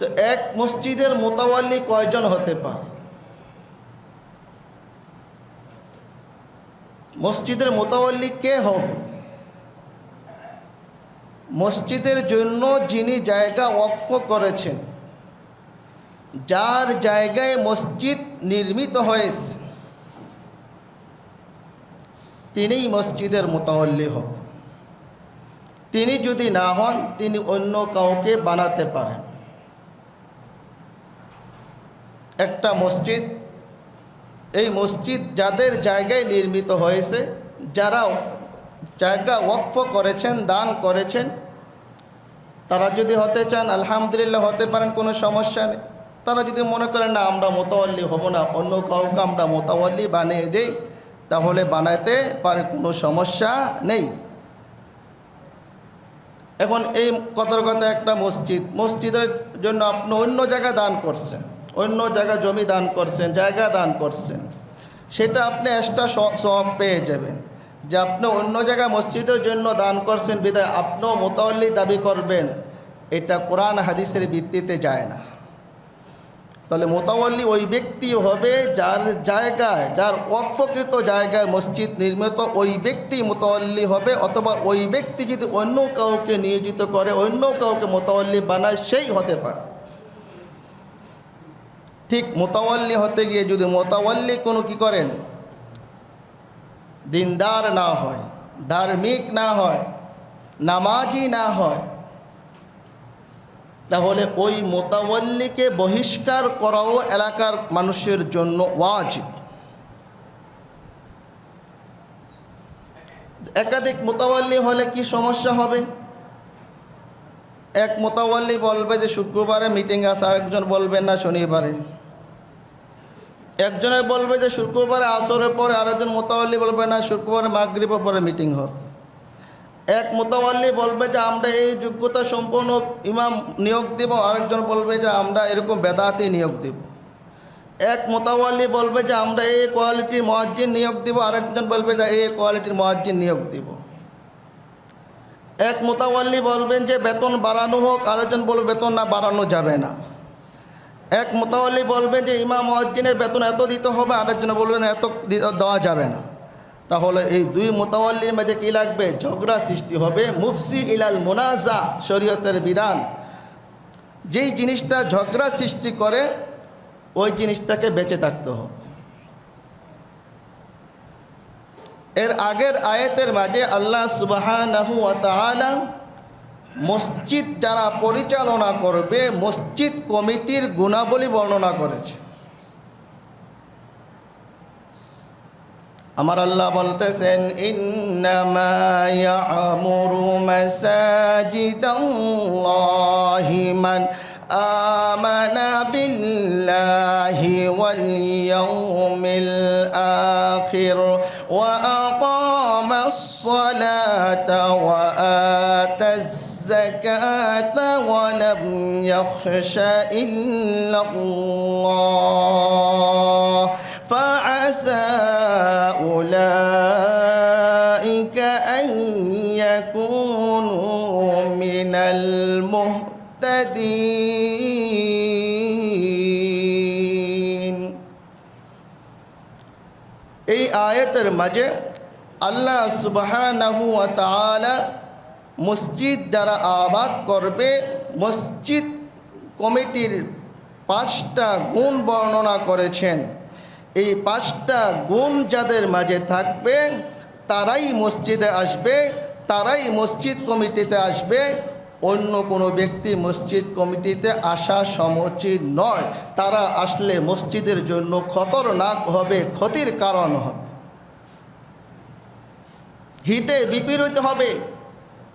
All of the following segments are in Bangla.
তো এক মসজিদের মোতাওয়াল্লি কয়জন হতে পারে? মসজিদের মোতাওয়াল্লি কে হবে? মসজিদের জন্য যিনি জায়গা ওয়াকফ করেছেন, যার জায়গায় মসজিদ নির্মিত হয়েছে, তিনিই মসজিদের মোতাওয়াল্লি হন তিনি যদি না হন, তিনি অন্য কাউকে বানাতে পারেন। একটা মসজিদ। এই মসজিদ যাদের জায়গায় নির্মিত হয়েছে, যারা জায়গা ওয়াকফ করেছেন, দান করেছেন, তারা যদি হতে চান, আলহামদুলিল্লাহ হতে পারেন, কোনো সমস্যা নেই। তারা যদি মনে করেন, না, আমরা মোতাওয়াল্লি হব না, অন্য কাউকে আমরা মোতাওয়াল্লি বানিয়ে দেই, তাহলে বানাতে পারে, কোনো সমস্যা নেই। এখন এই কথার কথা একটা মসজিদ। মসজিদের জন্য আপনি অন্য জায়গায় দান করছেন। অন্য জায়গায় জমি দান করছেন, জায়গা দান করছেন। সেটা আপনি এক্সট্রা সব পেয়ে যাবেন। যে আপনি অন্য জায়গায় মসজিদের জন্য দান করছেন বিদায় আপনিও মোতাল্লি দাবি করবেন। এটা কোরআন হাদিসের ভিত্তিতে যায় না। তাহলে মোতাবল্লি ওই ব্যক্তি হবে যার জায়গায়, যার অক্ষকৃত জায়গায় মসজিদ নির্মিত, ওই ব্যক্তি মোতাবল্লি হবে অথবা ওই ব্যক্তি যদি অন্য কাউকে নিয়োজিত করে, অন্য কাউকে মোতাবল্লি বানায়, সেই হতে পারে। ঠিক মোতাবল্লি হতে গিয়ে যদি মোতাবল্লি কোনো কি করেন? দিনদার না হয়, ধার্মিক না হয়, নামাজি না হয়, তাহলে ওই মোতাবল্লিকে বহিষ্কার করাও এলাকার মানুষের জন্য ওয়াজিব। একাধিক মোতাবল্লি হলে কি সমস্যা হবে? এক মোতাবল্লি বলবে যে শুক্রবারে মিটিং আছে, আরেকজন বলবেন না শনিবারে। একজনে বলবে যে শুক্রবারে আসরের পরে আরেকজন মোতাবল্লি বলবে, না, শুক্রবারে মাগরিবের পরে মিটিং হবে। এক মোতাবল্লি বলবে যে, আমরা এই যোগ্যতা সম্পন্ন ইমাম নিয়োগ দেব। আরেকজন বলবে যে, আমরা এরকম বেদাতি নিয়োগ দেব। এক মোতাবল্লি বলবে যে, আমরা এই কোয়ালিটির মহাজ্জিন নিয়োগ দেব। আরেকজন বলবে যে এই কোয়ালিটির মহাজ্জিন নিয়োগ দেব। এক মোতাবল্লি বলবেন যে, বেতন বাড়ানো হোক। আরেকজন বলবে, বেতন না বাড়ানো যাবে না। এক মোতাবল্লি বলবে যে ইমাম মহাজ্জিনের বেতন এত দিতে হবে, আরেকজন বলবেন এত দেওয়া যাবে না। তাহলে এই দুই মোতাবল্লির মাঝে কী লাগবে? ঝগড়া সৃষ্টি হবে। মুফসি ইলাল মোনাজা, শরীয়তের বিধান। যেই জিনিসটা ঝগড়া সৃষ্টি করে, ওই জিনিসটাকে বেঁচে থাকতে হবে। এর আগের আয়াতের মাঝে আল্লাহ তাআলা মসজিদ যারা পরিচালনা করবে, মসজিদ কমিটির গুণাবলী বর্ণনা করেছে। আমার আল্লাহ বলতেছেন, ইন্নামা ইয়ামুরু মাসাজিদাল্লাহি মান আমানা বিল্লাহি ওয়াল আখির ওয়া আকামাস সালাতা ওয়া লাম ইয়াখশা ইল্লাল্লাহ فعسى أولئك أن يكونوا من المهتدين এই আয়াতের মাঝে আল্লাহ সুবহানাহু ওয়া তাআলা মসজিদ যারা আবাদ করবে মসজিদ কমিটির পাঁচটা গুণ বর্ণনা করেছেন। এই পাঁচটা গুণ যাদের মাঝে থাকবে, তারাই মসজিদে আসবে, তারাই মসজিদ কমিটিতে আসবে। অন্য কোনো ব্যক্তি মসজিদ কমিটিতে আসা সমুচিত নয়। তারা আসলে মসজিদের জন্য খতরনাক হবে, ক্ষতির কারণ হবে হিতে বিপরীত হবে।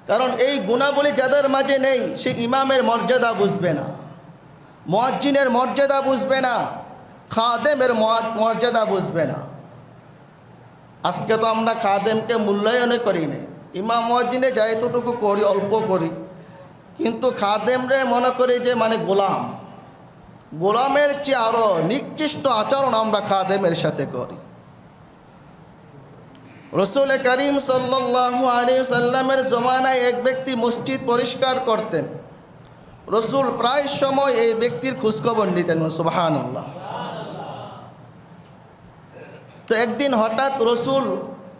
কারণ এই গুণাবলী যাদের মাঝে নেই, সে ইমামের মর্যাদা বুঝবে না। মহাজ্জিনের মর্যাদা বুঝবে না, খাদেমের মর্যাদা বুঝবে না। আজকে তো আমরা খাদেমকে মূল্যায়নই করি না ইমাম মহাজিনে যা এতটুকু করি, অল্প করি। কিন্তু খাদেমরে মনে করি যে মানে গোলাম। গোলামের চেয়ে আরও নিকৃষ্ট আচরণ আমরা খাদেমের সাথে করি। রসুল করিম সাল্লাহ আলী সাল্লামের জমানায় এক ব্যক্তি মসজিদ পরিষ্কার করতেন। রসুল প্রায় সময় এই ব্যক্তির খোঁজখবর নিতেন সুবাহান আল্লাহ তো একদিন হঠাৎ রসুল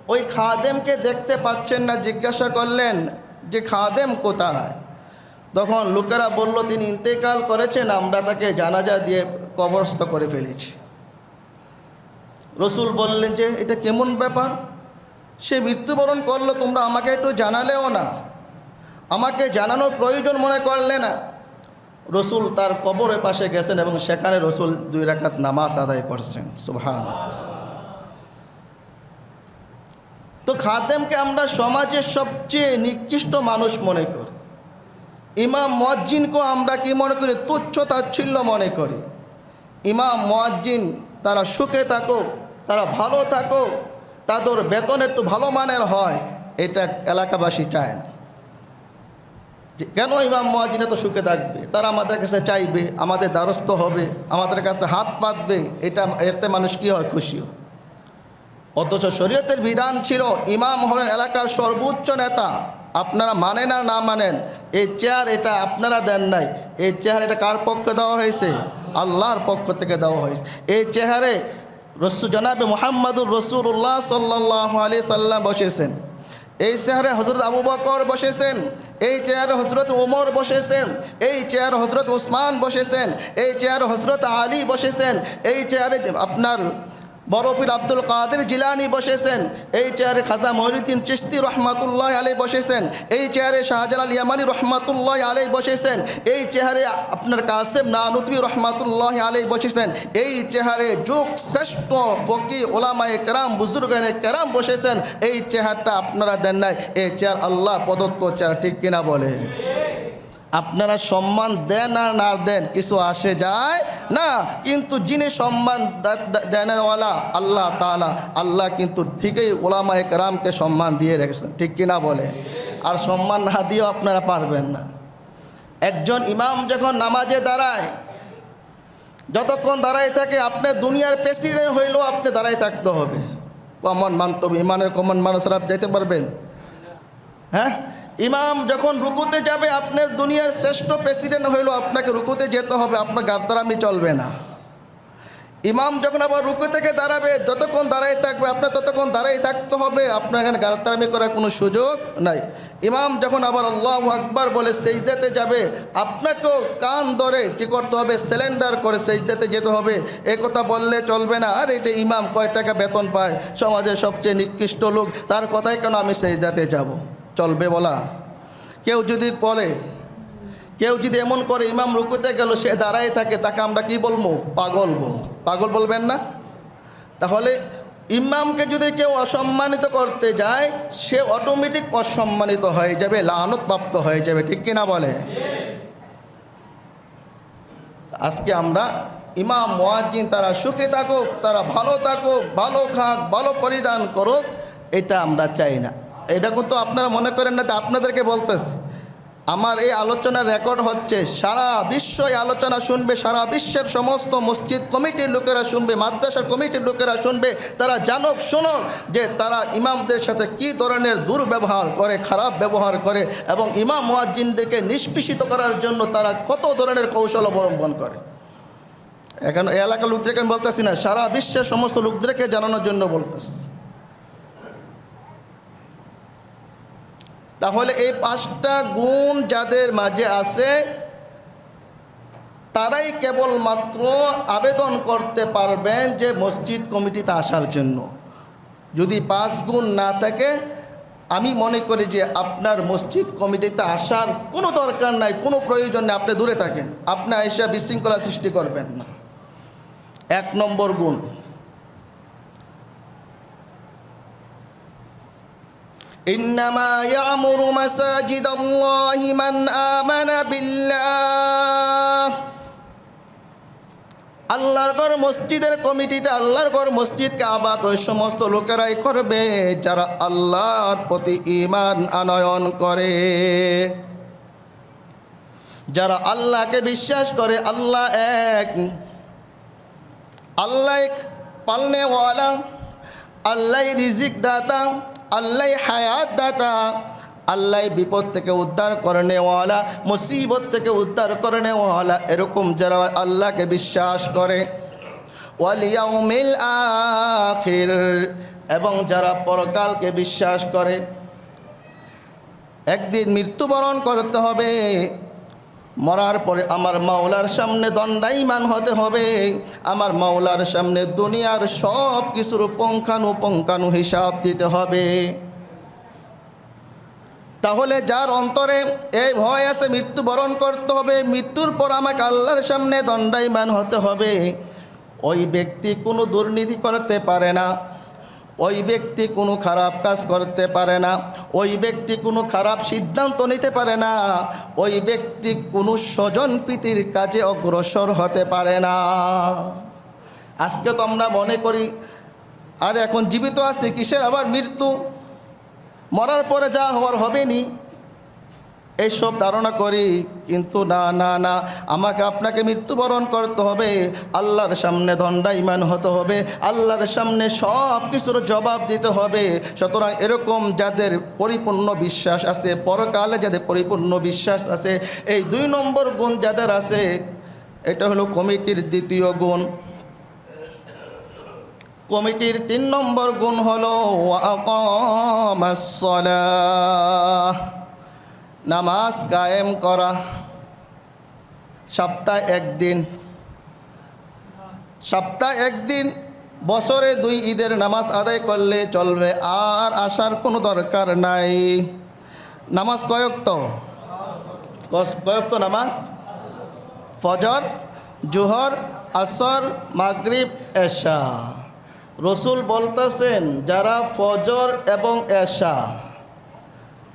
ওই খাদেমকে দেখতে পাচ্ছেন না, জিজ্ঞাসা করলেন যে খাদেম কোথায়? তখন লোকেরা বলল, তিনি ইন্তেকাল করেছেন, আমরা তাকে জানাজা দিয়ে কবরস্থ করে ফেলেছি। রসুল বললেন যে, এটা কেমন ব্যাপার? সে মৃত্যুবরণ করল, তোমরা আমাকে একটু জানালেও না। আমাকে জানানোর প্রয়োজন মনে করলে না। রসুল তার কবরের পাশে গেছেন এবং সেখানে রসুল দুই রাকাত নামাজ আদায় করছেন। সুবহান তো খাদেমকে আমরা সমাজের সবচেয়ে নিকৃষ্ট মানুষ মনে করি। ইমাম মজ্জিনকেও আমরা কি মনে করি? তুচ্ছ তাচ্ছিল্য মনে করি। ইমাম মজ্জিন তারা সুখে থাকুক, তারা ভালো থাকুক, তাদের বেতন একটু ভালো মানের হয়, এটা এলাকাবাসী চায় না। যে কেন ইমাম মহাজিন এত সুখে থাকবে? তারা আমাদের কাছে চাইবে, আমাদের দ্বারস্থ হবে, আমাদের কাছে হাত পাতবে, এটা, এতে মানুষ কী হয় খুশি হয়। অথচ শরীয়তের বিধান ছিল ইমাম হলেন এলাকার সর্বোচ্চ নেতা। আপনারা মানেন আর না মানেন, এই চেয়ার এটা আপনারা দেন নাই। এই চেয়ার এটা কার পক্ষে দেওয়া হয়েছে? আল্লাহর পক্ষ থেকে দেওয়া হয়েছে। এই চেহারে রসু, জনাবে মোহাম্মদুর রসুল্লাহ সাল্লাহ আলি সাল্লাম বসেছেন। এই চেহারে হজরত আবু বকর বসেছেন, এই চেয়ারে হজরত উমর বসেছেন, এই চেয়ারে হজরত উসমান বসেছেন, এই চেয়ারে হজরত আলী বসেছেন, এই চেয়ারে আপনার বড়পীর আব্দুল কাদের জিলানি বসেছেন। এই চেয়ারে খাজা মহিউদ্দিন চিস্তি রহমাতুল্লাহ আলী বসেছেন। এই চেয়ারে শাহজালাল ইয়ামানি রহমাতুল্লাহ আলী বসেছেন। এই চেহারে আপনার কাসেম নানুতবি রহমাতুল্লাহ আলী বসেছেন। এই চেহারে যুগ শ্রেষ্ঠ ফকি ওলামায়ে কেরাম, বুজুর্গানে কেরাম বসেছেন। এই চেহারটা আপনারা দেন নাই। এই চেয়ার আল্লাহ প্রদত্ত চেয়ার, ঠিক কিনা বলে আপনারা সম্মান দেন আর না দেন কিছু আসে যায় না। কিন্তু যিনি সম্মান দেনওয়ালা, আল্লাহ তালা আল্লাহ কিন্তু ঠিকই ওলামা একরামকে সম্মান দিয়ে রেখেছেন। ঠিক কিনা বলে? আর সম্মান না দিয়েও আপনারা পারবেন না। একজন ইমাম যখন নামাজে দাঁড়ায়, যতক্ষণ দাঁড়াই থাকে, আপনি দুনিয়ার প্রেসিডেন্ট হইলেও আপনি দাঁড়াই থাকতে হবে। কমন মানতব ইমানের কমন মানুষরা যেতে পারবেন? হ্যাঁ? ইমাম যখন রুকুতে যাবে, আপনার দুনিয়ার শ্রেষ্ঠ প্রেসিডেন্ট হইল, আপনাকে রুকুতে যেতে হবে, আপনার গার্দারামি চলবে না। ইমাম যখন আবার রুকু থেকে দাঁড়াবে, যতক্ষণ দাঁড়াই থাকবে, আপনার ততক্ষণ দাঁড়াই থাকতে হবে, আপনার এখানে গার্দারামি করার কোনো সুযোগ নাই। ইমাম যখন আবার আল্লাহ আকবার বলে সেইদাতে যাবে, আপনাকেও কান ধরে কি করতে হবে, সিলিন্ডার করে সেইদাতে যেতে হবে। এ কথা বললে চলবে না। আর এটা ইমাম কয় টাকা বেতন পায়, সমাজের সবচেয়ে নিকৃষ্ট লোক, তার কথাই কেন আমি সেইদাতে যাব? চলবে বলা। কেউ যদি বলে, কেউ যদি এমন করে ইমাম রুকুতে গেল, সে দাঁড়ায় থাকে, তাকে আমরা কি বলব? পাগল বলব। পাগল বলবেন না? তাহলে ইমামকে যদি কেউ অসম্মানিত করতে যায়, সে অটোমেটিক অসম্মানিত হয়ে যাবে লানত প্রাপ্ত হয়ে যাবে, ঠিক কিনা বলে? আজকে আমরা ইমাম, মোয়াজ্জিন তারা সুখে থাকুক, তারা ভালো থাকুক, ভালো খাক, ভালো পরিধান করুক, এটা আমরা চাই না। এটা কিন্তু আপনারা মনে করেন না যে আপনাদেরকে বলতেছি। আমার এই আলোচনার রেকর্ড হচ্ছে, সারা বিশ্ব এই আলোচনা শুনবে, সারা বিশ্বের সমস্ত মসজিদ কমিটির লোকেরা শুনবে, মাদ্রাসার কমিটির লোকেরা শুনবে, তারা জানুক, শুনুক যে তারা ইমামদের সাথে কি ধরনের দুর্ব্যবহার করে, খারাপ ব্যবহার করে এবং ইমাম মুয়াজ্জিনদেরকে নিষ্পিষিত করার জন্য তারা কত ধরনের কৌশল অবলম্বন করে। এখন এলাকার লোকদেরকে আমি বলতেছি না, সারা বিশ্বের সমস্ত লোকদেরকে জানানোর জন্য বলতেছি। তাহলে এই পাঁচটা গুণ যাদের মাঝে আছে, তারাই কেবলমাত্র আবেদন করতে পারবেন যে মসজিদ কমিটিতে আসার জন্য। যদি পাঁচ গুণ না থাকে, আমি মনে করি যে আপনার মসজিদ কমিটিতে আসার কোনো দরকার নাই, কোনো প্রয়োজন নেই, আপনি দূরে থাকেন। আপনি আইসা বিশৃঙ্খলা সৃষ্টি করবেন না। এক নম্বর গুণ। إنما يعمر مساجد الله من آمن بالله আল্লাহর ঘর মসজিদের কমিটিতে আল্লাহর ঘর মসজিদকে আবাদ ওই সমস্ত লোকেরাই করবে যারা আল্লাহর প্রতি ইমান আনয়ন করে যারা আল্লাহকে বিশ্বাস করে আল্লাহ এক আল্লাহ পালনেওয়ালা আল্লাহ রিজিক দাতা আল্লাহ হায়াত দাতা, আল্লাহ বিপদ থেকে উদ্ধার করে নেওয়ালা মুসিবত থেকে উদ্ধার করে নেওয়ালা এরকম যারা আল্লাহকে বিশ্বাস করে। ওয়ালিয়াউমিল আখির, এবং যারা পরকালকে বিশ্বাস করে। একদিন মৃত্যুবরণ করতে হবে। মরার পরে আমার মাওলার সামনে দণ্ডাইমান হতে হবে। আমার মাওলার সামনে দুনিয়ার সব কিছুর পঙ্খানু পঙ্খানু হিসাব দিতে হবে। তাহলে যার অন্তরে এই ভয় আছে, মৃত্যুবরণ করতে হবে, মৃত্যুর পর আমাকে আল্লাহর সামনে দণ্ডাইমান হতে হবে। ওই ব্যক্তি কোনো দুর্নীতি করতে পারে না। ওই ব্যক্তি কোনো খারাপ কাজ করতে পারে না, ওই ব্যক্তি কোনো খারাপ সিদ্ধান্ত নিতে পারে না, ওই ব্যক্তি কোনো স্বজন প্রীতির কাজে অগ্রসর হতে পারে না। আজকে তো আমরা মনে করি, আর এখন জীবিত আছে, কিসের আবার মৃত্যু? মরার পরে যা হওয়ার হবেনি এইসব ধারণা করি, কিন্তু না না না। আমাকে আপনাকে মৃত্যুবরণ করতে হবে। আল্লাহর সামনে দণ্ডাইমান হতে হবে। আল্লাহর সামনে সব কিছুর জবাব দিতে হবে। সুতরাং এরকম যাদের পরিপূর্ণ বিশ্বাস আছে, পরকালে যাদের পরিপূর্ণ বিশ্বাস আছে, এই দুই নম্বর গুণ যাদের আছে, এটা হলো কমিটির দ্বিতীয় গুণ। কমিটির তিন নম্বর গুণ হলো। নামাজ কায়েম করা। সপ্তাহে একদিন। সপ্তাহে একদিন, বছরে দুই ঈদের নামাজ আদায় করলে চলবে, আর আসার কোনো দরকার নাই। নামাজ কয়ক্ত কয়ক্ত নামাজ? ফজর, জোহর, আসর, মাগরিব, এশা। রসুল বলতেছেন, যারা ফজর এবং এশা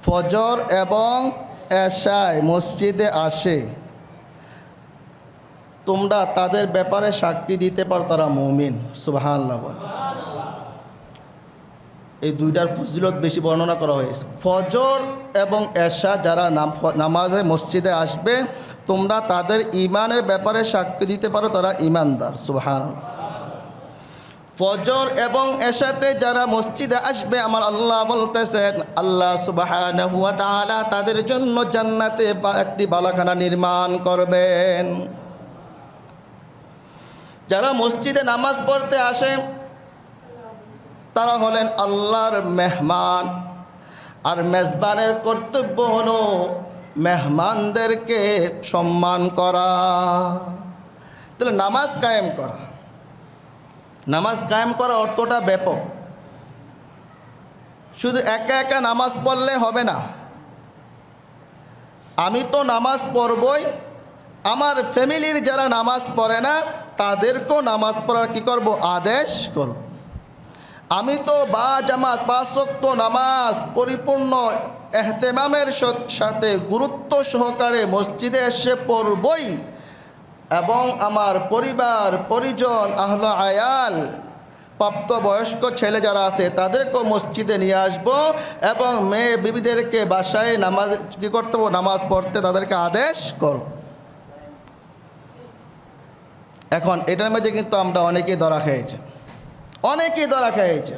ফজর এবং এশায় মসজিদে আসে। তোমরা তাদের ব্যাপারে সাক্ষী দিতে পারো, তারা মৌমিন। বল। এই দুইটার ফজিলত বেশি বর্ণনা করা হয়েছে। ফজর এবং এশা যারা নাম নামাজে মসজিদে আসবে, তোমরা তাদের ইমানের ব্যাপারে সাক্ষী দিতে পারো, তারা ইমানদার সুবাহান ফজর এবং এশাতে যারা মসজিদে আসবে, আমার আল্লাহ বলতেছেন, আল্লাহ সুবাহ তাদের জন্য জান্নাতে একটি বালাখানা নির্মাণ করবেন। যারা মসজিদে নামাজ পড়তে আসে, তারা হলেন আল্লাহর মেহমান। আর মেজবানের কর্তব্য হলো মেহমানদেরকে সম্মান করা। তাহলে নামাজ কায়েম করা। নামাজ কায়েম করা অর্থটা ব্যাপক। শুধু একা একা নামাজ পড়লে হবে না। আমি তো নামাজ পড়বই, আমার ফ্যামিলির যারা নামাজ পড়ে না, তাদেরকেও নামাজ পড়ার কী করব? আদেশ করব। আমি তো বা জামাত পাঁচক্ত নামাজ পরিপূর্ণ এহতেমামের সাথে গুরুত্ব সহকারে মসজিদে এসে পড়বই। এবং আমার পরিবার, পরিজন, আহল আয়াল প্রাপ্তবয়স্ক ছেলে যারা আছে, তাদেরকেও মসজিদে নিয়ে আসব এবং মেয়ে বিবিদেরকে বাসায় নামাজ, কী করতে নামাজ পড়তে তাদেরকে আদেশ করব। এখন এটার মধ্যে কিন্তু আমরা অনেকেই ধরা খেয়েছে। অনেকেই ধরা খেয়েছে।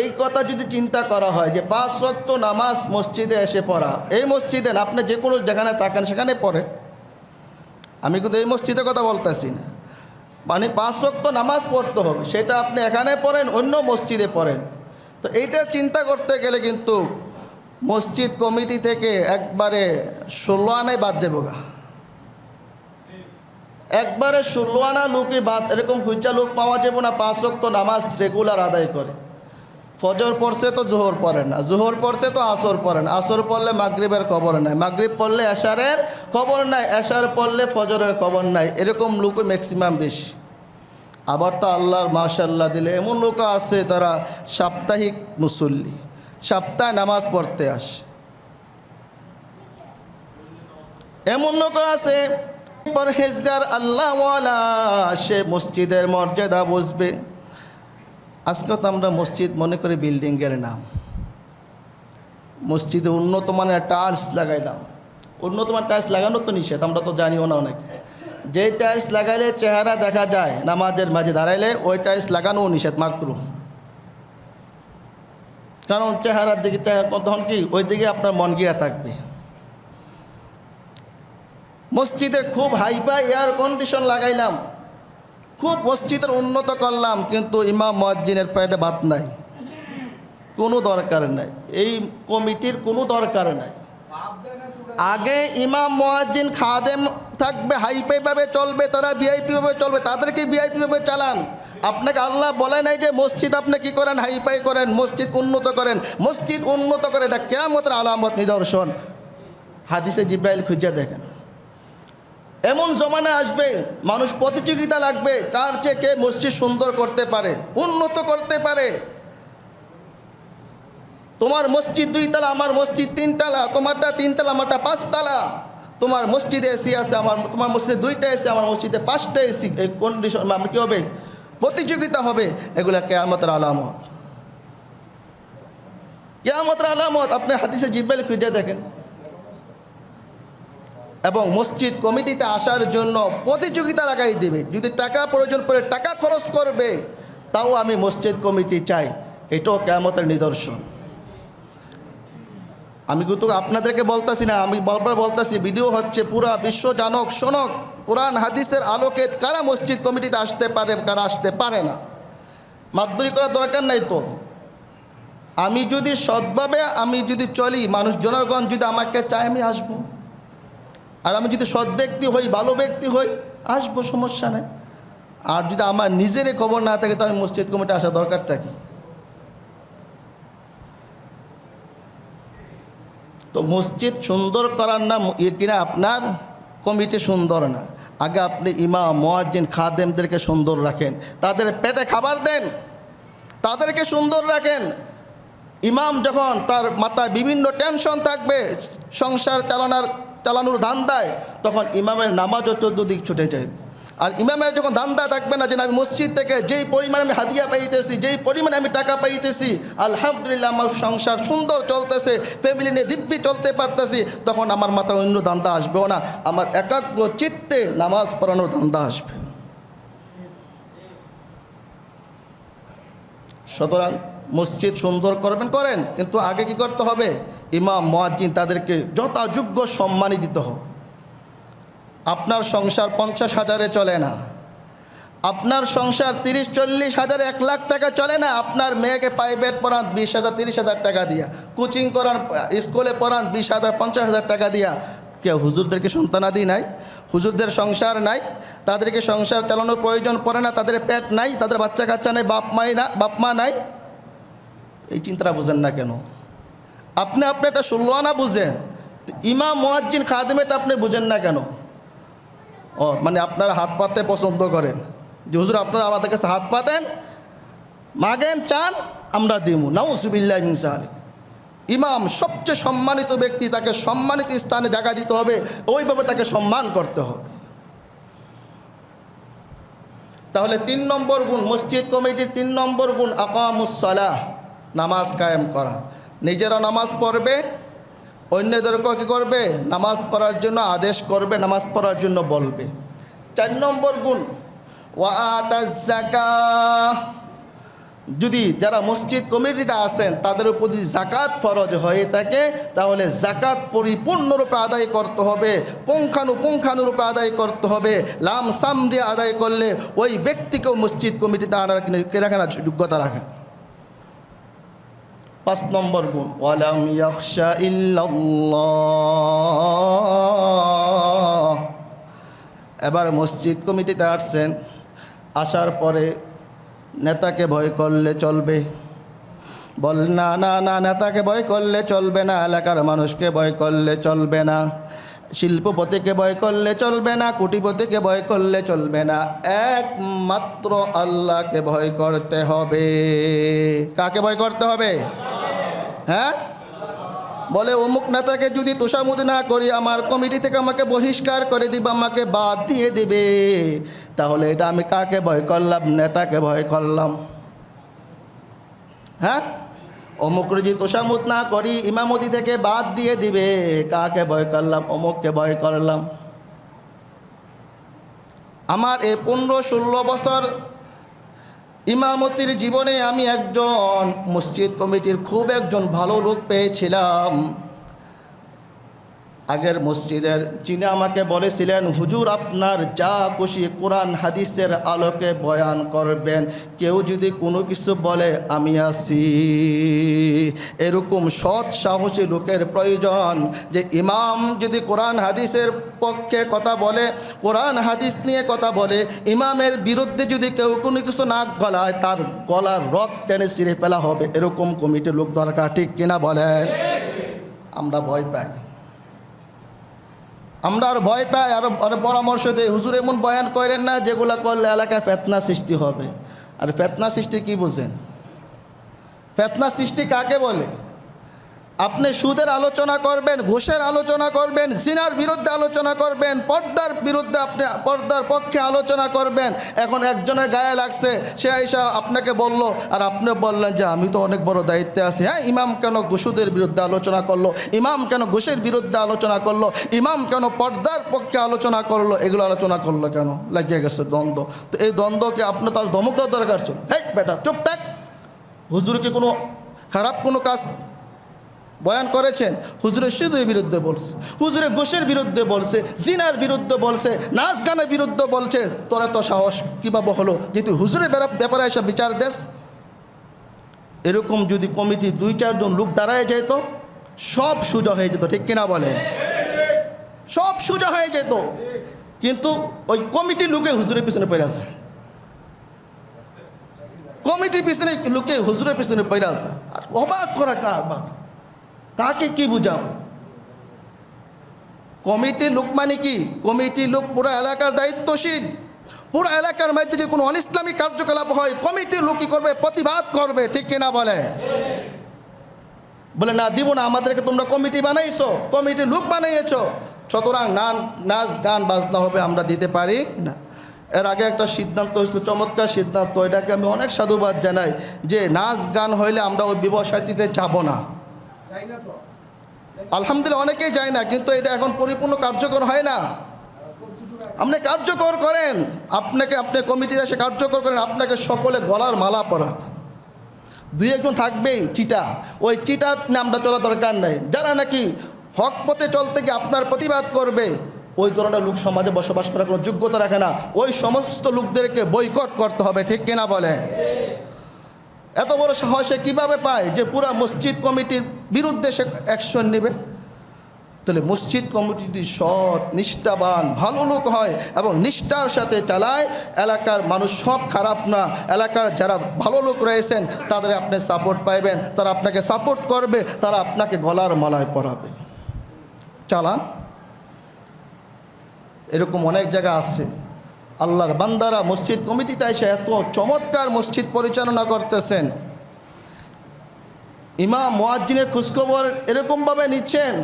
এই কথা যদি চিন্তা করা হয় যে পাঁচ শক্ত নামাজ মসজিদে এসে পড়া, এই মসজিদে আপনি যে কোনো যেখানে থাকেন সেখানে পড়ে আমি কিন্তু এই মসজিদে কথা বলতেছি না। মানে পাঁচ শক্ত নামাজ পড়তে হবে, সেটা আপনি এখানে পড়েন, অন্য মসজিদে পড়েন। তো এইটা চিন্তা করতে গেলে কিন্তু মসজিদ কমিটি থেকে একবারে ষোলো আনাই বাদ যাব গা। একবারে ষোলো আনা লোকই বাদ, এরকম হুইচা লোক পাওয়া যাবে না, পাঁচ শক্ত নামাজ রেগুলার আদায় করে। ফজর পড়ছে তো জোহর পড়ে না, জোহর পড়ছে তো আসর পড়ে না, আসর পড়লে মাগরিবের খবর নাই, মাগরিব পড়লে এশারের খবর নাই, এশার পড়লে ফজরের খবর নাই, এরকম লোক ম্যাক্সিমাম বেশি। আবার তো আল্লাহর মাশাল্লাহ দিলে এমন লোক আছে তারা সাপ্তাহিক মুসল্লি, সপ্তাহে নামাজ পড়তে আসে। এমন লোক আছে, পরহেজগার আল্লাহওয়ালা সে মসজিদের মর্যাদা বুঝবে। আজকে তো আমরা মসজিদ মনে করি বিল্ডিংয়ের নাম। মসজিদে উন্নত মানের টাইলস লাগাইলাম। উন্নত মানের টাইলস লাগানো তো নিষেধ, আমরা তো জানিও না অনেকে। যে টাইলস লাগাইলে চেহারা দেখা যায়, নামাজের মাঝে দাঁড়াইলে ওই টাইলস লাগানোও নিষেধ মাকরু কারণ চেহারার দিকে তখন কি ওই দিকে আপনার মন গিয়া থাকবে। মসজিদে খুব হাইফাই এয়ার কন্ডিশন লাগাইলাম। খুব মসজিদের উন্নত করলাম, কিন্তু ইমাম মজ্জিনের পেটে ভাত নাই। কোনো দরকার নাই। এই কমিটির কোনো দরকার নাই। আগে ইমাম মোয়াজ্জিন খাদেম থাকবে হাইফাই ভাবে চলবে, তারা ভিআইপি ভাবে চলবে, তাদেরকে ভিআইপি ভাবে চালান। আপনাকে আল্লাহ বলে নাই যে মসজিদ আপনি কি করেন, হাইফাই করেন, মসজিদ উন্নত করেন। মসজিদ উন্নত করে এটা কেমতের আলামত নিদর্শন। হাদিসে জিব্রাইল খুঁজে দেখেন। এমন জমানা আসবে, মানুষ প্রতিযোগিতা লাগবে কার চেয়ে কে মসজিদ সুন্দর করতে পারে, উন্নত করতে পারে? তোমার মসজিদ দুই তালা, আমার মসজিদ তিন তালা, তোমারটা তিন তালা, আমারটা পাঁচ তালা। তোমার মসজিদে এসি আছে, আমার, তোমার মসজিদে দুইটা এসি, আমার মসজিদে পাঁচটা এসি, এই কন্ডিশন আমি কী হবে? প্রতিযোগিতা হবে, এগুলা কেয়ামতের আলামত। কেয়ামতের আলামত, আপনি হাদিসে জিব্বেল খুঁজে দেখেন। এবং মসজিদ কমিটিতে আসার জন্য প্রতিযোগিতা লাগাই দেবে। যদি টাকা প্রয়োজন পড়ে টাকা খরচ করবে, তাও আমি মসজিদ কমিটি চাই। এটাও কেয়ামতের নিদর্শন। আমি কিন্তু আপনাদেরকে বলতাছি না, আমি বারবার বলতাছি ভিডিও হচ্ছে পুরা বিশ্ব জানক, শোনক, কোরআন, হাদিসের আলোকে কারা মসজিদ কমিটিতে আসতে পারে, কারা আসতে পারে না। মাতবরি করার দরকার নাই তো। আমি যদি সৎভাবে আমি যদি চলি, মানুষ, জনগণ যদি আমাকে চায়, আমি আসব। আর আমি যদি সৎ ব্যক্তি হই, ভালো ব্যক্তি হই, আসব, সমস্যা নেই। আর যদি আমার নিজেরই খবর না থাকে তো আমি মসজিদ কমিটি আসা দরকারটা কি? তো মসজিদ সুন্দর করার নাম কিনা আপনার কমিটি সুন্দর না। আগে আপনি ইমাম, মোয়াজ্জিন, খাদেমদেরকে সুন্দর রাখেন। তাদের পেটে খাবার দেন, তাদেরকে সুন্দর রাখেন। ইমাম যখন তার মাথায় বিভিন্ন টেনশন থাকবে, সংসার চালানোর চালানোর ধান্দায় তখন ইমামের নামাজও চোদ্দ দিক ছুটে যায়। আর ইমামের যখন ধান্দা থাকবে না, যে আমি মসজিদ থেকে যেই পরিমাণে আমি হাদিয়া পাইতেছি, যেই পরিমাণে আমি টাকা পাইতেছি, আলহামদুলিল্লাহ আমার সংসার সুন্দর চলতেছে ফ্যামিলি নিয়ে দিব্যি চলতে পারতেছি, তখন আমার মাথায় অন্য ধান্দা আসবেও না। আমার একাগ্র চিত্তে নামাজ পড়ানোর ধান্দা আসবে। সুতরাং মসজিদ সুন্দর করবেন, করেন, কিন্তু আগে কি করতে হবে? ইমাম, মোয়াজ্জিন তাদেরকে যথাযোগ্য সম্মানই দিতে হবে। আপনার সংসার পঞ্চাশ হাজারে চলে না। আপনার সংসার তিরিশ, চল্লিশ হাজার, এক লাখ টাকা চলে না। আপনার মেয়েকে প্রাইভেট পড়ান বিশ হাজার, তিরিশ হাজার টাকা দিয়া। কোচিং করান, স্কুলে পড়ান বিশ হাজার, পঞ্চাশ হাজার টাকা দিয়া। কেউ হুজুরদেরকে সন্তানাদি নাই, হুজুরদের সংসার নাই, তাদেরকে সংসার চালানোর প্রয়োজন পড়ে না, তাদের পেট নাই, তাদের বাচ্চা কাচ্চা নেই বাপ মাই না বাপ মা নাই। এই চিন্তাটা বুঝেন না কেন? আপনি আপনি এটা ষোলো আনা বুঝেন। ইমাম মোয়াজ্জিন খাদেমেটা আপনি বুঝেন না কেন? ও মানে আপনারা হাত পাতে পছন্দ করেন। যে হুজুর, আপনারা আমাদের কাছে হাত পাতেন, মাগেন, চান, আমরা দিমু। নাউসুবিল্লাহ মিনসালি ইমাম সবচেয়ে সম্মানিত ব্যক্তি, তাকে সম্মানিত স্থানে জায়গা দিতে হবে, ওইভাবে তাকে সম্মান করতে হবে। তাহলে তিন নম্বর গুণ, মসজিদ কমিটির তিন নম্বর গুণ আকামুসলাহ নামাজ কায়েম করা। নিজেরা নামাজ পড়বে, অন্যদেরকেও কী করবে? নামাজ পড়ার জন্য আদেশ করবে, নামাজ পড়ার জন্য বলবে। চার নম্বর গুণ যদি যারা মসজিদ কমিটিতে আছেন তাদের উপর যদি জাকাত ফরজ হয়ে থাকে, তাহলে জাকাত পরিপূর্ণরূপে আদায় করতে হবে, পুঙ্খানুপুঙ্খানুরূপে আদায় করতে হবে লাম সাম দিয়ে আদায় করলে ওই ব্যক্তিকেও মসজিদ কমিটিতে আনার রাখে যোগ্যতা রাখে। পাঁচ নম্বর গুণ। ওয়ালাম ইয়াখশা ইল্লাল্লাহ। এবার মসজিদ কমিটিতে আসছেন। আসার পরে নেতাকে ভয় করলে চলবে। বল, না না না, নেতাকে ভয় করলে চলবে না। এলাকার মানুষকে ভয় করলে চলবে না। শিল্পপতিকে ভয় করলে চলবে না, কুটিপতিকে ভয় করলে চলবে না। একমাত্র আল্লাহকে ভয় করতে হবে। কাকে ভয় করতে হবে? হ্যাঁ? বলে, অমুক নেতাকে যদি তোষামুদি না করি, আমার কমিটি থেকে আমাকে বহিষ্কার করে দিবে, আমাকে বাদ দিয়ে দিবে। তাহলে এটা আমি কাকে ভয় করলাম? নেতাকে ভয় করলাম। হ্যাঁ? অমুক যদি তোষামুত না করি, ইমামতি থেকে বাদ দিয়ে দিবে। কাকে ভয় করলাম? অমুককে ভয় করলাম। আমার এই পনেরো ষোলো বছর ইমামতির জীবনে আমি একজন মসজিদ কমিটির খুব একজন ভালো লোক পেয়েছিলাম। আগের মসজিদের, যিনি আমাকে বলেছিলেন, হুজুর, আপনার যা খুশি কোরআন হাদিসের আলোকে বয়ান করবেন। কেউ যদি কোনো কিছু বলে, আমি আসি। এরকম সৎ সাহসী লোকের প্রয়োজন যে ইমাম যদি কোরআন হাদিসের পক্ষে কথা বলে, কোরআন হাদিস নিয়ে কথা বলে, ইমামের বিরুদ্ধে যদি কেউ কোনো কিছু নাক গলায়, তার গলার রক টেনে ছিঁড়ে ফেলা হবে। এরকম কমিটির লোক দরকার, ঠিক কিনা বলেন? আমরা ভয় পাই। আমরা আর ভয় পাই, আর আর পরামর্শ দেই, হুজুর, এমন বয়ান করেন না যেগুলো করলে এলাকায় ফেতনা সৃষ্টি হবে। আর ফেতনা সৃষ্টি কি বুঝেন? ফেতনা সৃষ্টি কাকে বলে? আপনি সুদের আলোচনা করবেন, ঘুষের আলোচনা করবেন, জিনার বিরুদ্ধে আলোচনা করবেন, পর্দার বিরুদ্ধে আপনি, পর্দার পক্ষে আলোচনা করবেন। এখন একজনের গায়ে লাগছে, সে আইসা আপনাকে বলল, আর আপনি বললেন যে আমি তো অনেক বড় দায়িত্বে আছি। হ্যাঁ ইমাম কেন ঘুষুদের বিরুদ্ধে আলোচনা করল? ইমাম কেন ঘুষের বিরুদ্ধে আলোচনা করল? ইমাম কেন পর্দার পক্ষে আলোচনা করল? এগুলো আলোচনা করল কেন? লাগিয়ে গেছে দ্বন্দ্ব। তো এই দ্বন্দ্বকে আপনার তার দেওয়ার দরকার ছিল। হেই, বেটা, চুপ থাক। হুজুরকে কোনো খারাপ কোনো কাজ বয়ান করেছেন, হুজুরের সুদের বিরুদ্ধে বলছে, হুজুরের গোষের বিরুদ্ধে বলছে, জিনার বিরুদ্ধে বলছে, নাচ গানের বিরুদ্ধে বলছে, তোরা তো সাহস কীভাবে হলো যেহেতু হুজুরের বেড়া- ব্যাপারে এসব বিচার দেশ এরকম যদি কমিটি দুই, চারজন লোক দাঁড়ায় যেত, সব সোজা হয়ে যেত, ঠিক কিনা বলে? সব সোজা হয়ে যেত। কিন্তু ওই কমিটির লোকে হুজুরের পিছনে পড়ে আছে। কমিটির পিছনে লোকে হুজুরের পিছনে পড়ে আছে। আর অবাক করা কার বাপ? তাকে কি বুঝাবো কমিটির লোক মানে কি? কমিটির লোক পুরো এলাকার দায়িত্বশীল। পুরো এলাকার মধ্যে যে কোনো অনিসলামী কার্যকলাপ হয় কমিটির লোক কি করবে? প্রতিবাদ করবে, ঠিক কিনা বলে? বলে, না, দিব না, আমাদেরকে তোমরা কমিটি বানাইছো কমিটির লোক বানাইয়েছো সুতরাং নান, নাচ, গান, বাজনা হবে, আমরা দিতে পারি না। এর আগে একটা সিদ্ধান্ত হয়েছিল, চমৎকার সিদ্ধান্ত, এটাকে আমি অনেক সাধুবাদ জানাই যে, নাচ, গান হইলে আমরা ওই ব্যবসায়ীতে যাব না। আলহামদুলিল্লাহ, অনেকেই যায় না, কিন্তু এটা এখন পরিপূর্ণ কার্যকর হয় না। আপনি কার্যকর করেন, আপনাকে আপনি কমিটি এসে কার্যকর করেন, আপনাকে সকলে গলার মালা পরা। দুই একজন থাকবেই, চিটা। ওই চিটার নামটা চলা দরকার নাই। যারা নাকি হক পথে চলতে গিয়ে আপনার প্রতিবাদ করবে, ওই ধরনের লোক সমাজে বসবাস করার কোনো যোগ্যতা রাখে না। ওই সমস্ত লোকদেরকে বয়কট করতে হবে, ঠিক কিনা বলে? এত বড় সাহস সে কীভাবে পায় যে পুরা মসজিদ কমিটির বিরুদ্ধে সে অ্যাকশন নেবে? তাহলে মসজিদ কমিটি যদি সৎ, নিষ্ঠাবান, ভালো লোক হয় এবং নিষ্ঠার সাথে চালায়, এলাকার মানুষ সব খারাপ না। এলাকার যারা ভালো লোক রয়েছেন, তাদের আপনি সাপোর্ট পাইবেন, তারা আপনাকে সাপোর্ট করবে, তারা আপনাকে গলার মালায় পরাবে। চালান। এরকম অনেক জায়গা আছে। আল্লাহর বান্দারা মসজিদ কমিটিতে এসে এত চমৎকার মসজিদ পরিচালনা করতেছেন। ইমাম মোয়াজ্জিনের খোঁজখবর এরকমভাবে নিচ্ছেন,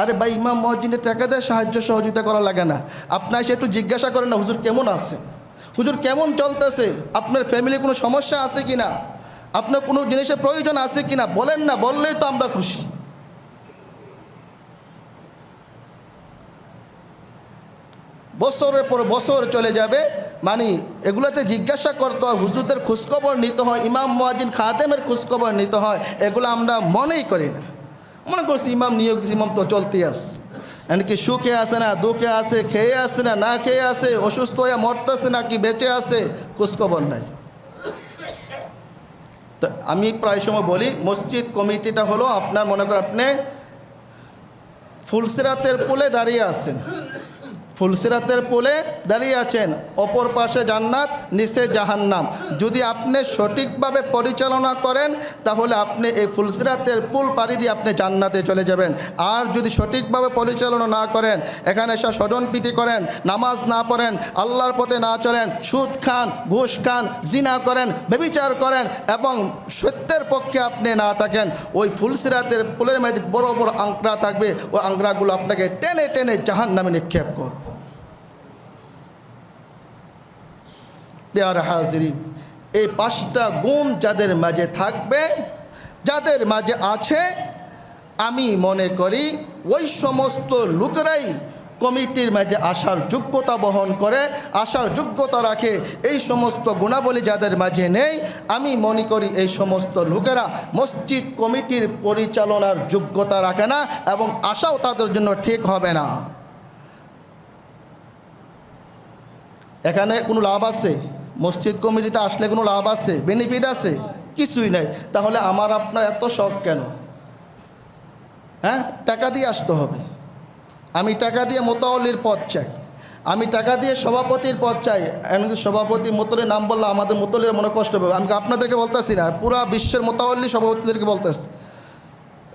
আরে ভাই ইমাম মহাজিনের টাকা দিয়ে সাহায্য সহযোগিতা করা লাগে না। আপনার এসে একটু জিজ্ঞাসা করেন না, হুজুর কেমন আছে হুজুর কেমন চলতেছে? আপনার ফ্যামিলি কোনো সমস্যা আছে কি না আপনার কোনো জিনিসের প্রয়োজন আছে কি না বলেন না, বললেই তো আমরা খুশি। বছরের পর বছর চলে যাবে। মানে এগুলোতে জিজ্ঞাসা করতে হয়, হুজুরদের খোঁজখবর নিতে হয়, ইমাম মোয়াজিন খাদেমের খোঁজখবর নিতে হয়, এগুলো আমরা মনেই করি না। মনে করছি ইমাম নিয়োগ ইমাম তো চলতেই আস এমনকি সুখে আসে না, দুঃখে আসে খেয়ে আসে না না খেয়ে আসে অসুস্থ হয়ে মরতেছে না কি বেঁচে আসে খোঁজখবর নাই। তো আমি প্রায় সময় বলি, মসজিদ কমিটিটা হলো আপনার মনে করেন আপনি ফুলসিরাতের পোলে দাঁড়িয়ে আছেন। ফুলসিরাতের পোলে দাঁড়িয়ে আছেন। অপর পাশে জান্নাত, নিচে জাহান্নাম। যদি আপনি সঠিকভাবে পরিচালনা করেন, তাহলে আপনি এই ফুলসিরাতের পুল পাড়ি দিয়ে আপনি জান্নাতে চলে যাবেন। আর যদি সঠিকভাবে পরিচালনা না করেন, এখানে এসে স্বজনপ্রীতি করেন, নামাজ না পড়েন, আল্লাহর পথে না চলেন, সুদ খান, ঘুষ খান, জিনা করেন বেবিচার করেন এবং সত্যের পক্ষে আপনি না থাকেন, ওই ফুলসিরাতের পুলের মধ্যে বড় বড় আংকড়া থাকবে। ওই আংকড়াগুলো আপনাকে টেনে টেনে জাহান নামে নিক্ষেপ করবে। পেয়ার হাজিরিন। এই পাঁচটা গুণ যাদের মাঝে থাকবে, যাদের মাঝে আছে, আমি মনে করি ওই সমস্ত লোকেরাই কমিটির মাঝে আসার যোগ্যতা বহন করে, আসার যোগ্যতা রাখে। এই সমস্ত গুণাবলী যাদের মাঝে নেই, আমি মনে করি এই সমস্ত লোকেরা মসজিদ কমিটির পরিচালনার যোগ্যতা রাখে না এবং আশাও তাদের জন্য ঠিক হবে না। এখানে কোনো লাভ আছে? মসজিদ কমিটিতে আসলে কোনো লাভ আছে? বেনিফিট আছে? কিছুই নাই। তাহলে আমার আপনার এত শখ কেন? হ্যাঁ? টাকা দিয়ে আসতে হবে। আমি টাকা দিয়ে মোতাওয়ালির পদ চাই। আমি টাকা দিয়ে সভাপতির পদ চাই। এমনকি সভাপতি মোতলের নাম বললে আমাদের মোতলের মনে কষ্ট হবে। আমি আপনাদেরকে বলতেছি না? পুরা বিশ্বের মোতাওয়াল্লি সভাপতিদেরকে বলতেছি।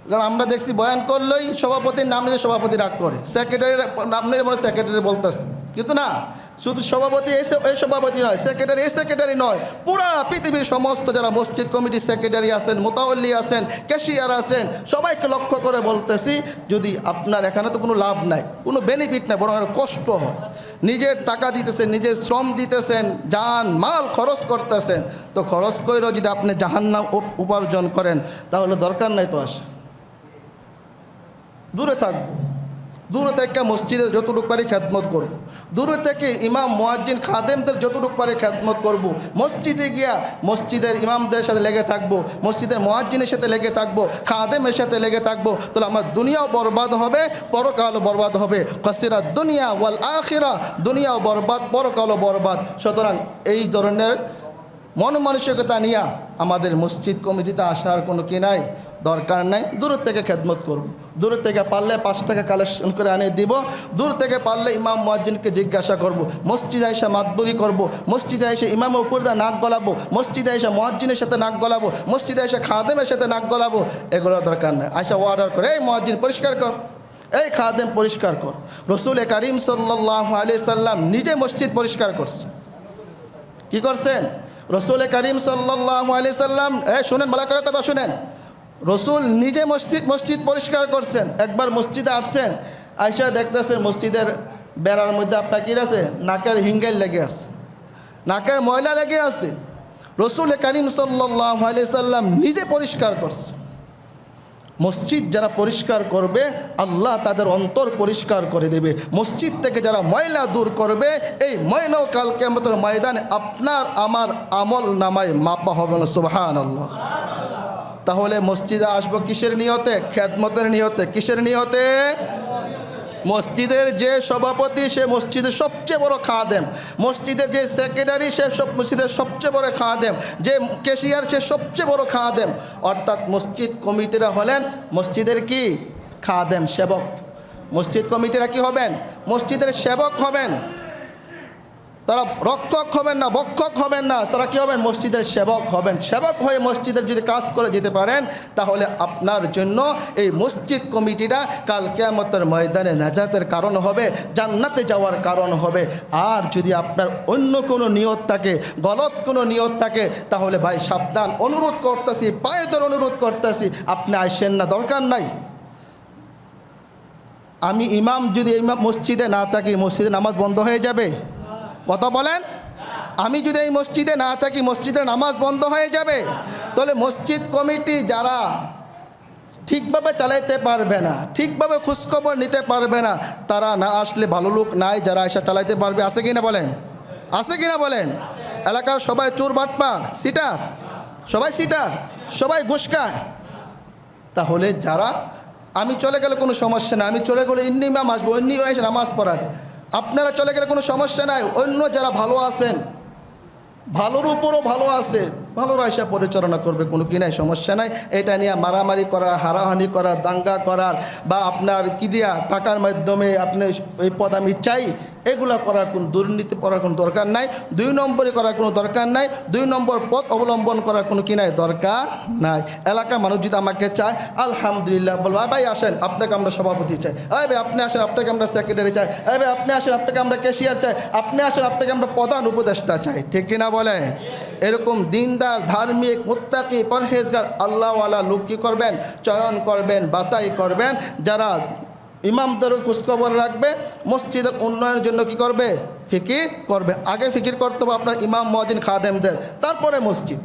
কারণ আমরা দেখছি বয়ান করলেই সভাপতির নাম নিলে সভাপতি রাগ করে। সেক্রেটারির নাম নিলে মনে সেক্রেটারি বলতেছে। কিন্তু না। শুধু সভাপতি এই এই সভাপতি নয় সেক্রেটারি এই সেক্রেটারি নয়, পুরা পৃথিবীর সমস্ত যারা মসজিদ কমিটির সেক্রেটারি আছেন মোতাবল্লি আছেন ক্যাশিয়ার আছেন, সবাইকে লক্ষ্য করে বলতেছি, যদি আপনার এখানে তো কোনো লাভ নাই, কোনো বেনিফিট নাই, বরং কষ্ট হয়। নিজের টাকা দিতেছেন, নিজের শ্রম দিতেছেন, যান, মাল খরচ করতেছেন, তো খরচ করেও যদি আপনি জাহান্নাম উপ- উপার্জন করেন, তাহলে দরকার নাই তো আসা। দূরে থাকব দূরে থেকে মসজিদে যতটুকু পারি খ্যাতমত করব। দূরে থেকে ইমাম মোয়াজ্জিন খাদেমদের যতটুকু পারি খ্যাতমত করব। মসজিদে গিয়া মসজিদের ইমামদের সাথে লেগে থাকব, মসজিদের মোয়াজ্জিনের সাথে লেগে থাকব, খাদেমের সাথে লেগে থাকব, তাহলে আমার দুনিয়াও বরবাদ হবে, পরকালও বরবাদ হবে কাসিরা দুনিয়া ওয়াল আখিরা, দুনিয়াও বরবাদ, পরকালও বরবাদ সুতরাং এই ধরনের মন মানসিকতা নিয়ে আমাদের মসজিদ কমিটিতে আসার কোনো কি নাই, দরকার নাই। দূর থেকে খেদমত করব। দূর থেকে পারলে পাঁচ টাকা কালেকশন করে আনিয়ে দিব। দূর থেকে পারলে ইমাম মুয়াজ্জিনকে জিজ্ঞাসা করব। মসজিদে এসে মাতবরি করব। মসজিদে এসে ইমামের উপর নাক গলাবো। মসজিদে এসে মুয়াজ্জিনের সাথে নাক গলাবো। মসজিদে এসে খাদেমের সাথে নাক গলাবো। এগুলো দরকার নাই। আইসা অর্ডার করে, এই মুয়াজ্জিন, পরিষ্কার কর। এই খাদেম, পরিষ্কার কর। রসুল করিম সাল্লাহ আলি সাল্লাম নিজে মসজিদ পরিষ্কার করছে। কি করছেন? রসুল করিম সাল্লাম হ্যাঁ শুনেন, ভালো করে কথা শুনেন। রসুল নিজে মসজিদ মসজিদ পরিষ্কার করছেন, একবার মসজিদে আসছেন, আইসা দেখতেছেন মসজিদের বেড়ার মধ্যে আপনার কী আছে? নাকের হিঙ্গেল লেগে আছে, নাকের ময়লা লেগে আছে। রসুল করিম সাল্লাহ আলি সাল্লাম নিজে পরিষ্কার করছে। মসজিদ যারা পরিষ্কার করবে, আল্লাহ তাদের অন্তর পরিষ্কার করে দেবে। মসজিদ থেকে যারা ময়লা দূর করবে, এই ময়লাও কালকে আমাদের ময়দানে আপনার আমার আমল নামায় মাপা হবে না সুবহান আল্লাহ তাহলে মসজিদে আসব কিসের নিয়তে? খ্যাতমতের নিয়তে? কিসের নিয়তে? মসজিদের যে সভাপতি, সে মসজিদের সবচেয়ে বড় খাওয়া দেন মসজিদের যে সেক্রেটারি, সে সব মসজিদের সবচেয়ে বড় খাওয়া দেন যে কেশিয়ার, সে সবচেয়ে বড় খাওয়া দেন অর্থাৎ মসজিদ কমিটিরা হলেন মসজিদের কি? খাওয়া দেন সেবক। মসজিদ কমিটিরা কি হবেন? মসজিদের সেবক হবেন। তারা রক্ষক হবেন না, বক্ষক হবেন না। তারা কি হবেন? মসজিদের সেবক হবেন। সেবক হয়ে মসজিদের যদি কাজ করে যেতে পারেন, তাহলে আপনার জন্য এই মসজিদ কমিটিটা কাল কেয়ামতের ময়দানে নাজাতের কারণ হবে, জান্নাতে যাওয়ার কারণ হবে। আর যদি আপনার অন্য কোনো নিয়ত থাকে, গলত কোনো নিয়ত থাকে, তাহলে ভাই সাবধান, অনুরোধ করতেছি পায়েদের অনুরোধ করতেছি, আপনি আসেন না, দরকার নাই। আমি ইমাম যদি ইমাম মসজিদে না থাকি, মসজিদে নামাজ বন্ধ হয়ে যাবে। কথা বলেন? আমি যদি এই মসজিদে না থাকি মসজিদের নামাজ বন্ধ হয়ে যাবে, তাহলে মসজিদ কমিটি যারা ঠিকভাবে চালাইতে পারবে না, ঠিকভাবে খোঁজখবর নিতে পারবে না, তারা না আসলে ভালো লোক নাই যারা এসে চালাইতে পারবে। আছে কিনা বলেন? আছে কিনা বলেন? এলাকার সবাই চোর বাটপা সিটার? সবাই সিটার? সবাই ঘুষকায় তাহলে যারা, আমি চলে গেলে কোনো সমস্যা নাই, আমি চলে গেলে ইন্নি ম্যাম আসব অন্য এসে নামাজ পড়াবে। আপনারা চলে গেলে কোনো সমস্যা নাই। অন্য যারা ভালো আছেন ভালোর উপরও ভালো আছে। ভালো রায়সা পরিচালনা করবে, কোনো কি নাই, সমস্যা নাই। এটা নিয়ে মারামারি করা, হারাহানি করা, দাঙ্গা করার বা আপনার কি দিয়া টাকার মাধ্যমে আপনি এই পদ আমি চাই, এগুলা করার কোনো দুর্নীতি করার কোনো দরকার নাই। দুই নম্বরে করার কোনো দরকার নাই। দুই নম্বর পথ অবলম্বন করার কোনো কি নাই, দরকার নাই। এলাকার মানুষ যদি আমাকে চায়, আলহামদুলিল্লাহ বলব, "আয় ভাই, আসেন, আপনাকে আমরা সভাপতি চাই। এই ভাই, আপনি আসেন, আপনাকে আমরা সেক্রেটারি চাই। এই ভাই, আপনি আসেন, আপনাকে আমরা ক্যাশিয়ার চাই। আপনি আসেন, আপনাকে আমরা প্রধান উপদেষ্টা চাই। ঠিক কিনা বলে এরকম দিনদার, ধার্মিক, মুত্তাকি, পরহেজগার আল্লাহওয়ালা লোক কী করবেন? চয়ন করবেন বাসাই করবেন। যারা ইমামদের খোঁজখবর রাখবে, মসজিদের উন্নয়নের জন্য কি করবে? ফিকির করবে। আগে ফিকির করতে হবে আপনার ইমাম, মহাজিন, খাদেমদের। তারপরে মসজিদ।